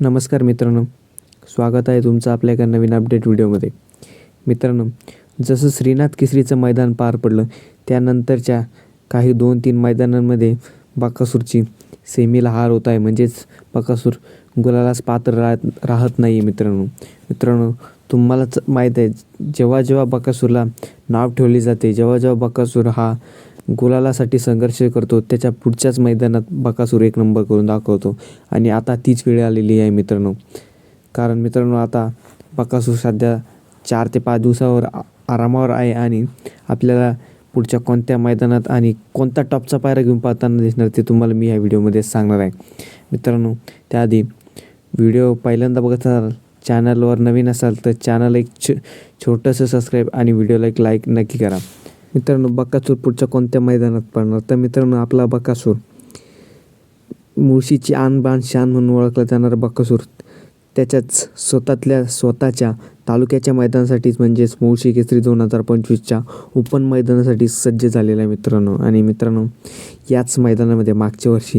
नमस्कार मित्रांनो. स्वागत आहे तुमचं आपल्या एका नवीन अपडेट व्हिडिओमध्ये. मित्रांनो जसं श्रीनाथ केसरीचं मैदान पार पडलं त्यानंतरच्या काही दोन तीन मैदानांमध्ये बकासूरची सेमीला हार होत आहे. म्हणजेच बकासूर गुलालाच पात्र राहत राहत नाही आहे मित्रांनो मित्रांनो तुम्हालाच माहीत आहे जेव्हा जेव्हा बकासूरला नाव ठेवले जाते जेव्हा जेव्हा बकासूर हा गुलालासाठी संघर्ष करतो. त्याच्या पुढच्याच मैदानात बकासूर एक नंबर करून दाखवतो. आणि आता तीच वेळ आलेली आहे मित्रांनो. कारण मित्रांनो आता बकासूर सध्या चार ते पाच दिवसावर आरामावर आहे आणि आपल्याला पुढच्या कोणत्या मैदानात आणि कोणता टॉपचा पायरा घेऊन पाहताना दिसणार ते तुम्हाला मी ह्या व्हिडिओमध्ये सांगणार आहे. मित्रांनो त्याआधी व्हिडिओ पहिल्यांदा बघत असाल चॅनलवर नवीन असाल तर चॅनल एक छ छोटंसं सबस्क्राईब आणि व्हिडिओला एक लाईक नक्की करा. मित्रांनो बकासूर पुढच्या कोणत्या मैदानात पडणार? तर मित्रांनो आपला बकासूर. मुळशीची आणबाण शान म्हणून ओळखला जाणारा बकासूर त्याच्याच स्वतःतल्या स्वतःच्या तालुक्याच्या मैदानासाठीच म्हणजेच मुळशी केसरी दोन हजार पंचवीसच्या ओपन मैदानासाठी सज्ज झालेला आहे मित्रांनो. आणि मित्रांनो याच मैदानामध्ये मागच्या वर्षी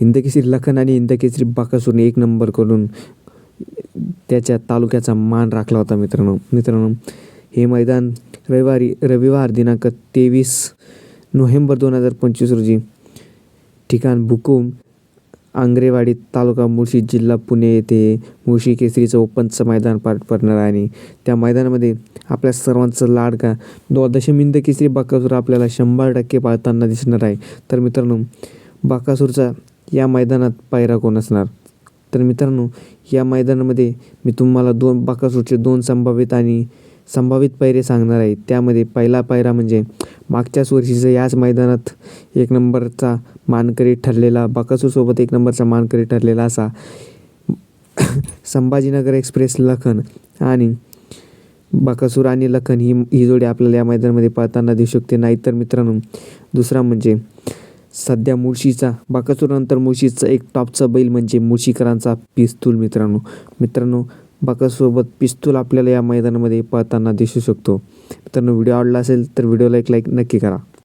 हिंदकेसरी लखन आणि हिंदकेसरी बकासूरने एक नंबर करून त्याच्या तालुक्याचा मान राखला होता मित्रांनो. मित्रांनो हे मैदान रविवारी रविवार दिनांक तेवीस नोव्हेंबर दोन हजार पंचवीस रोजी ठिकाण भुकुम आंग्रेवाडी तालुका मुळशी जिल्हा पुणे येथे मुळशी केसरीचं ओपनचं मैदान पार पडणार आहे आणि त्या मैदानामध्ये आपल्या सर्वांचं लाडका दो दशमिंद केसरी बाकासूर आपल्याला शंभर टक्के पाळताना दिसणार आहे. तर मित्रांनो बाकासूरचा या मैदानात पायरा कोण असणार? तर मित्रांनो या मैदानामध्ये मी तुम्हाला दोन बाकासूरचे दोन संभावित आणि संभावित पायरे सांगणार आहे. त्यामध्ये पहिला पायरा म्हणजे मागच्याच वर्षीचं याच मैदानात एक नंबरचा मानकरी ठरलेला बाकासूरसोबत एक नंबरचा मानकरी ठरलेला असा. संभाजीनगर एक्सप्रेस लखन आणि बाकासूर आणि लखन ही ही जोडी आपल्याला या मैदानामध्ये पाहताना देऊ शकते. नाहीतर मित्रांनो दुसरा म्हणजे सध्या मुळशीचा बाकासूरनंतर मुळशीचा एक टॉपचा बैल म्हणजे मुळशीकरांचा पिस्तूल मित्रांनो. मित्रांनो बाकासोबत पिस्तूल आपल्याला या मैदानामध्ये पाहताना दिसू शकतो. मित्रांनो व्हिडिओ आवडला असेल तर व्हिडिओला एक लाईक नक्की करा.